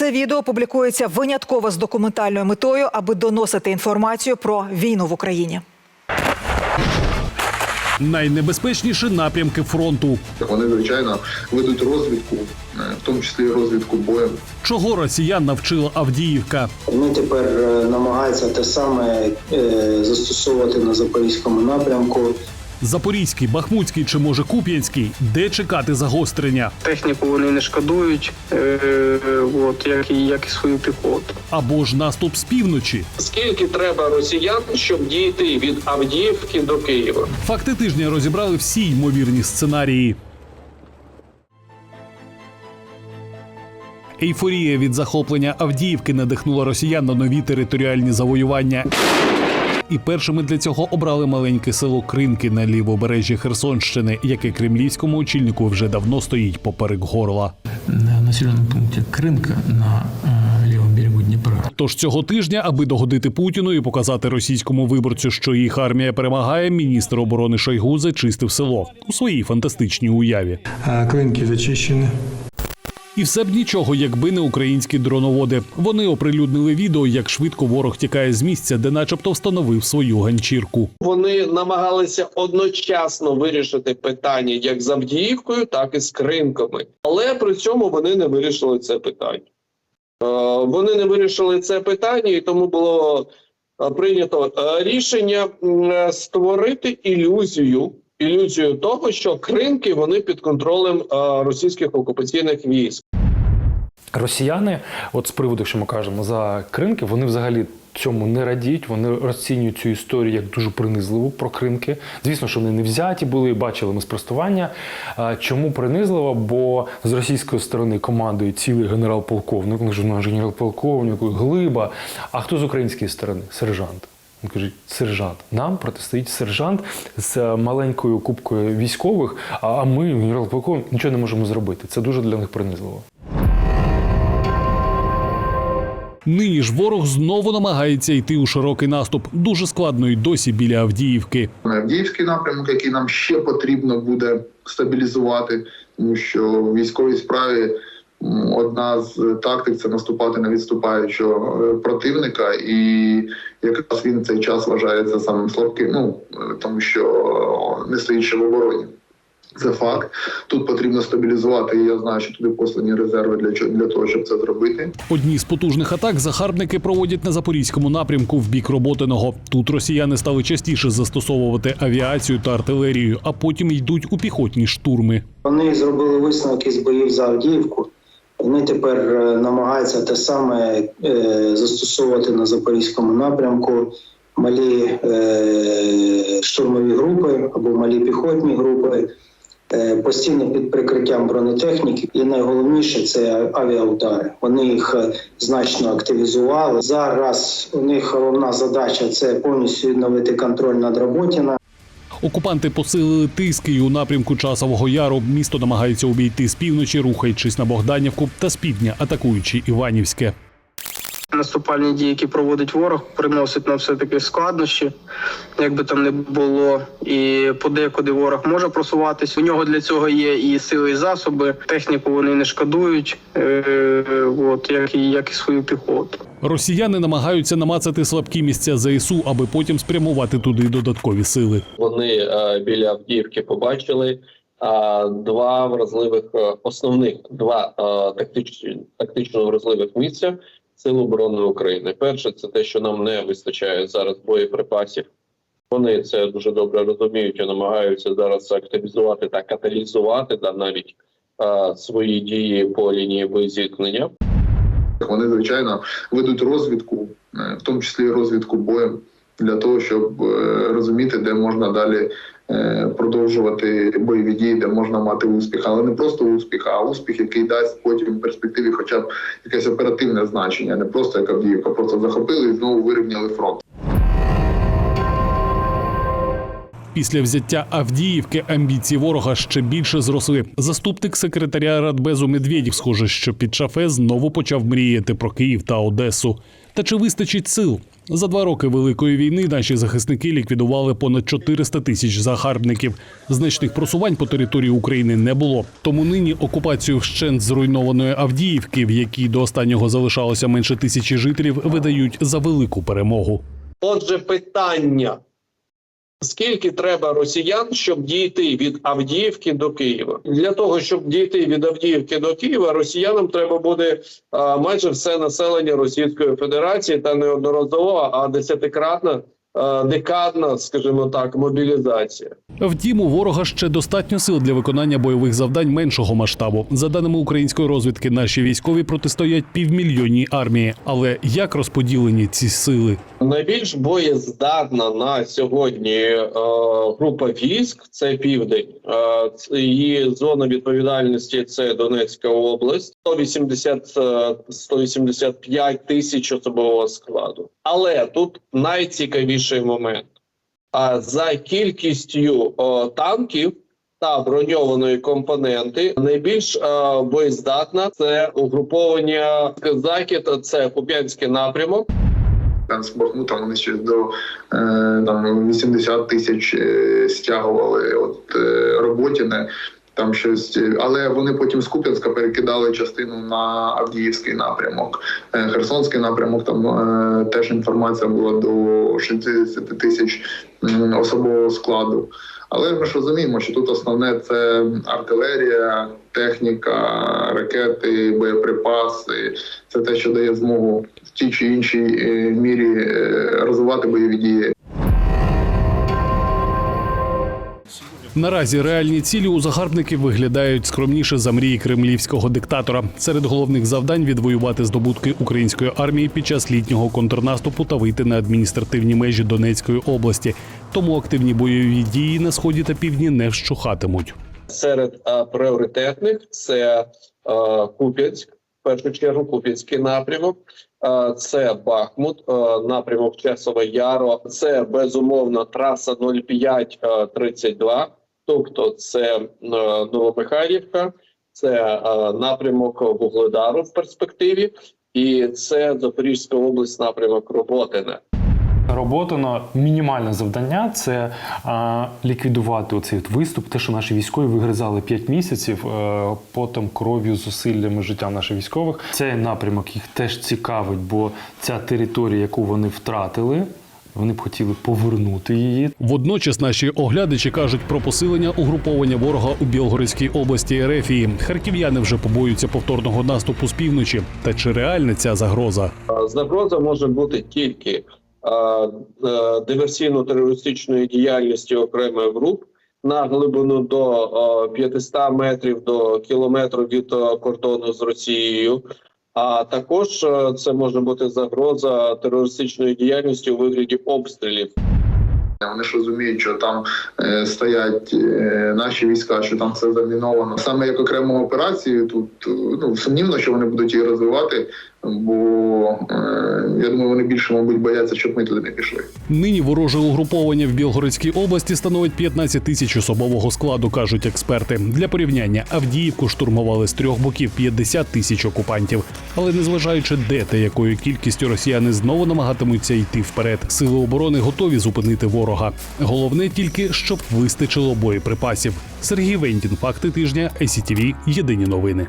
Це відео публікується винятково з документальною метою, аби доносити інформацію про війну в Україні. Найнебезпечніші напрямки фронту. Вони звичайно ведуть розвідку, е, в тому числі розвідку боєм. Чого росіян навчила Авдіївка? Вони тепер е, намагаються те саме е, застосовувати на запорізькому напрямку. Запорізький, Бахмутський чи може Куп'янський? Де чекати загострення? Техніку вони не шкодують, е, от, як, і, як і свою піхоту. Або ж наступ з півночі? Скільки треба росіян, щоб дійти від Авдіївки до Києва? Факти тижня розібрали всі ймовірні сценарії. Ейфорія від захоплення Авдіївки надихнула росіян на нові територіальні завоювання І першими для цього обрали маленьке село Кринки на лівобережжі Херсонщини, яке кремлівському очільнику вже давно стоїть поперек горла. на населенном пункте Крынка на э, левом берегу Днепра. Тож цього тижня, аби догодити Путіну і показати російському виборцю, що їх армія перемагає, міністр оборони Шойгу зачистив село у своїй фантастичній уяві. Клинки зачищены. і все б нічого, якби не українські дроноводи. Вони оприлюднили відео, як швидко ворог тікає з місця, де, начебто, встановив свою ганчірку. Вони намагалися одночасно вирішити питання як з Авдіївкою, так і з Кринками. Але при цьому вони не вирішили це питання. Е, Вони не вирішили це питання, і тому було е, прийнято е, рішення створити ілюзію. Ілюзію того, що кринки вони під контролем е, російських окупаційних військ. Росіяни, от з приводу, що ми кажемо за кринки, вони взагалі цьому не радіють. Вони розцінюють цю історію як дуже принизливу про кринки. Звісно, що вони не взяті були, бачили ми спростування. Чому принизливо? Бо з російської сторони командує цілий генерал-полковник. Ж «Ну, генерал-полковник, глиба. А хто з української сторони? Сержант. Він каже, сержант. Нам протистоїть сержант з маленькою кубкою військових, а ми, генерал-полковник, нічого не можемо зробити. Це дуже для них принизливо. Нині ж ворог знову намагається йти у широкий наступ. Дуже складно й досі біля Авдіївки. Авдіївський напрямок, який нам ще потрібно буде стабілізувати, тому що в військовій справі одна з тактик це наступати на відступаючого е, противника, і якраз він в цей час вважається самим слабким. Ну е, тому що не стоїть ще в обороні. Це факт. Тут потрібно стабілізувати. І я знаю, що туди послані резерви для чого для того, щоб це зробити. Одні з потужних атак загарбники проводять на запорізькому напрямку в бік Роботиного. Тут росіяни стали частіше застосовувати авіацію та артилерію, а потім йдуть у піхотні штурми. Вони зробили висновок із боїв за Авдіївку. Вони тепер е, намагаються те саме е, застосовувати на запорізькому напрямку. Малі е, штурмові групи або малі піхотні групи, постійно під прикриттям бронетехніки. І найголовніше це авіаудари. Вони їх значно активізували. Зараз у них головна задача це повністю відновити контроль над Роботіна. Окупанти посилили тиски і у напрямку Часового Яру. Місто намагається обійти з півночі, рухаючись на Богданівку та з півдня, атакуючи Іванівське. Наступальні дії, які проводить ворог, приносять нам все таки складнощі, як би там не було. І подекуди ворог може просуватись. У нього для цього є і сили, і засоби. Техніку вони не шкодують, е, от як і як і свою піхоту. Росіяни намагаються намацати слабкі місця ЗСУ, аби потім спрямувати туди додаткові сили. вони е, біля Авдіївки побачили е, два вразливих основних два е, тактично, тактично вразливих місця Сил оборони України. Перше, це те, що нам не вистачає зараз боєприпасів. Вони це дуже добре розуміють і намагаються зараз активізувати та каталізувати да, навіть а, свої дії по лінії боєзіткнення. Вони звичайно ведуть розвідку, е, в тому числі розвідку боєм, для того, щоб е, розуміти, де можна далі е, продовжувати бойові дії, де можна мати успіх, але не просто успіх, а успіх, який дасть потім в перспективі, хоча б якесь оперативне значення, не просто як Авдіївка, просто захопили і знову вирівняли фронт. Після взяття Авдіївки амбіції ворога ще більше зросли. Заступник секретаря Радбезу Медведєв, схоже, що під шафе знову почав мріяти про Київ та Одесу. Та чи вистачить сил? За два роки великої війни наші захисники ліквідували понад 400 тисяч загарбників. Значних просувань по території України не було. Тому нині окупацію вщент зруйнованої Авдіївки, в якій до останнього залишалося менше тисячі жителів, видають за велику перемогу. Отже, питання: скільки треба росіян, щоб дійти від Авдіївки до Києва? Для того щоб дійти від Авдіївки до Києва, росіянам треба буде а, майже все населення Російської Федерації та неодноразово, а десятикратна, а, декадна, скажімо так, мобілізація. Втім, у ворога ще достатньо сил для виконання бойових завдань меншого масштабу. За даними української розвідки, наші військові протистоять півмільйонній армії. Але як розподілені ці сили? Найбільш боєздатна на сьогодні е, група військ це південь. Е, її зона відповідальності це Донецька область, 180, е, 185 тисяч особового складу. Але тут найцікавіший момент. А за кількістю е, танків та броньованої компоненти найбільш е, боєздатна це угруповання Захід, це Куп'янський напрямок. Транспорт, ну там вони ще до е, там 80 тисяч е, стягували от Роботіне. Там щось, але вони потім з Куп'янська перекидали частину на Авдіївський напрямок. Е, Херсонський напрямок там е, теж інформація була до 60 тисяч особового складу. Але ми ж розуміємо, що тут основне це артилерія, техніка, ракети, боєприпаси. Це те, що дає змогу в тій чи іншій е, мірі розвивати бойові дії. Наразі реальні цілі у загарбників виглядають скромніше за мрії кремлівського диктатора. Серед головних завдань відвоювати здобутки української армії під час літнього контрнаступу та вийти на адміністративні межі Донецької області. Тому активні бойові дії на сході та півдні не вщухатимуть. Серед е, пріоритетних це е, Куп'янськ, в першу чергу Куп'янський напрямок, е, це Бахмут, е, напрямок Часове Яро, це безумовно траса 0532, тобто це е, Новомихайлівка, це е, напрямок Вугледару в перспективі, і це Запорізька область, напрямок Роботине. Робота на мінімальне завдання це а, ліквідувати оцей виступ, те, що наші військові вигризали 5 місяців е, потом кров'ю, зусиллями життя наших військових. Цей напрямок їх теж цікавить, бо ця територія, яку вони втратили, вони б хотіли повернути її. Водночас наші оглядачі кажуть про посилення угруповання ворога у Білгородській області Ерефії. Харків'яни вже побоюються повторного наступу з півночі. Та чи реальна ця загроза? Е, Загроза може бути тільки е, е, диверсійно-терористичної діяльності окремих груп на глибину до е, 500 метрів до кілометру від е, кордону з Росією. А також е, це може бути загроза терористичної діяльності у вигляді обстрілів. Вони ж розуміють, що там е, стоять е, наші війська, що там все заміновано. Саме як окрему операцію, тут е, ну сумнівно, що вони будуть її розвивати, бо е, я думаю, вони більше, мабуть, бояться, щоб ми туди не пішли. Нині вороже угруповання в Білгородській області становить 15 тисяч особового складу, кажуть експерти. Для порівняння Авдіївку штурмували з трьох боків 50 тисяч окупантів. Але незважаючи де та якою кількістю росіяни знову намагатимуться йти вперед, сили оборони готові зупинити ворога. Головне тільки, щоб вистачило боєприпасів. Сергій Вендін, факти тижня, ЕСІТІВІ, Єдині новини.